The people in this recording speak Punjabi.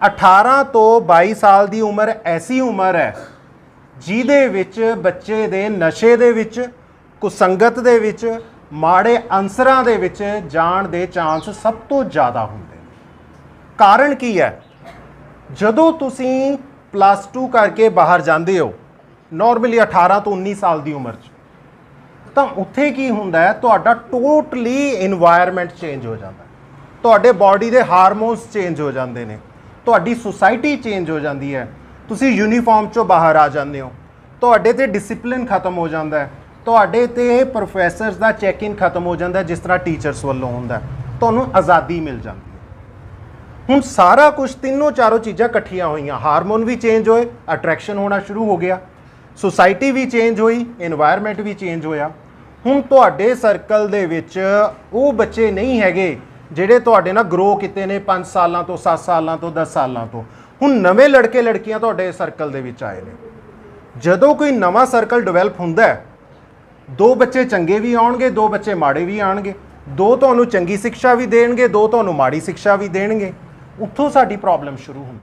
18 ਤੋਂ 22 ਸਾਲ ਦੀ ਉਮਰ ਐਸੀ ਉਮਰ ਹੈ ਜਿਹਦੇ ਵਿੱਚ ਬੱਚੇ ਦੇ ਨਸ਼ੇ ਦੇ ਵਿੱਚ, ਕੁਸੰਗਤ ਦੇ ਵਿੱਚ, ਮਾੜੇ ਅੰਸਰਾਂ ਦੇ ਵਿੱਚ ਜਾਣ ਦੇ ਚਾਂਸ ਸਭ ਤੋਂ ਜ਼ਿਆਦਾ ਹੁੰਦੇ ਨੇ। ਕਾਰਨ ਕੀ ਹੈ? ਜਦੋਂ ਤੁਸੀਂ ਪਲੱਸ 2 ਕਰਕੇ ਬਾਹਰ ਜਾਂਦੇ ਹੋ ਨਾਰਮਲੀ 18 ਤੋਂ 19 ਸਾਲ ਦੀ ਉਮਰ 'ਚ, ਤਾਂ ਉੱਥੇ ਕੀ ਹੁੰਦਾ ਹੈ? ਤੁਹਾਡਾ ਟੋਟਲੀ এনवायरमेंट ਚੇਂਜ ਹੋ ਜਾਂਦਾ ਤੁਹਾਡੇ ਬਾਡੀ ਦੇ ਹਾਰਮੋਨਸ ਚੇਂਜ ਹੋ ਜਾਂਦੇ ਨੇ। ਤੁਹਾਡੀ ਸੁਸਾਇਟੀ ਚੇਂਜ ਹੋ ਜਾਂਦੀ ਹੈ। ਤੁਸੀਂ ਯੂਨੀਫਾਰਮ ਚੋਂ ਬਾਹਰ ਆ ਜਾਂਦੇ ਹੋ। ਤੁਹਾਡੇ ਤੇ ਡਿਸਪਲਿਨ ਖਤਮ ਹੋ ਜਾਂਦਾ ਹੈ। ਤੁਹਾਡੇ ਤੇ ਪ੍ਰੋਫੈਸਰਸ ਦਾ ਚੈੱਕ ਇਨ ਖਤਮ ਹੋ ਜਾਂਦਾ ਜਿਸ ਤਰ੍ਹਾਂ ਟੀਚਰਸ ਵੱਲੋਂ ਹੁੰਦਾ ਤੁਹਾਨੂੰ ਆਜ਼ਾਦੀ ਮਿਲ ਜਾਂਦੀ ਹੈ। ਹੁਣ ਸਾਰਾ ਕੁਝ ਤਿੰਨੋਂ ਚਾਰੋਂ ਚੀਜ਼ਾਂ ਇਕੱਠੀਆਂ ਹੋਈਆਂ। ਹਾਰਮੋਨ ਵੀ ਚੇਂਜ ਹੋਏ ਅਟਰੈਕਸ਼ਨ ਹੋਣਾ ਸ਼ੁਰੂ ਹੋ ਗਿਆ। ਸੋਸਾਇਟੀ ਵੀ ਚੇਂਜ ਹੋਈ এনवायरमेंट ਵੀ ਚੇਂਜ ਹੋਇਆ। ਹੁਣ ਤੁਹਾਡੇ ਸਰਕਲ ਦੇ ਵਿੱਚ ਉਹ ਬੱਚੇ ਨਹੀਂ ਹੈਗੇ ਜਿਹੜੇ ਤੁਹਾਡੇ ਨਾਲ ਗਰੋ ਕੀਤੇ ਨੇ 5 ਸਾਲਾਂ ਤੋਂ 7 ਸਾਲਾਂ ਤੋਂ 10 ਸਾਲਾਂ ਤੋਂ। ਹੁਣ ਨਵੇਂ ਲੜਕੇ, ਲੜਕੀਆਂ ਤੁਹਾਡੇ ਸਰਕਲ ਦੇ ਵਿੱਚ ਆਏ ਨੇ। ਜਦੋਂ ਕੋਈ ਨਵਾਂ ਸਰਕਲ ਡਿਵੈਲਪ ਹੁੰਦਾ ਹੈ, ਦੋ ਬੱਚੇ ਚੰਗੇ ਵੀ ਆਉਣਗੇ, ਦੋ ਬੱਚੇ ਮਾੜੇ ਵੀ ਆਣਗੇ ਦੋ ਤੁਹਾਨੂੰ ਚੰਗੀ ਸਿੱਖਿਆ ਵੀ ਦੇਣਗੇ, ਦੋ ਤੁਹਾਨੂੰ ਮਾੜੀ ਸਿੱਖਿਆ ਵੀ ਦੇਣਗੇ। ਉੱਥੋਂ ਸਾਡੀ ਪ੍ਰੋਬਲਮ ਸ਼ੁਰੂ ਹੁੰਦੀ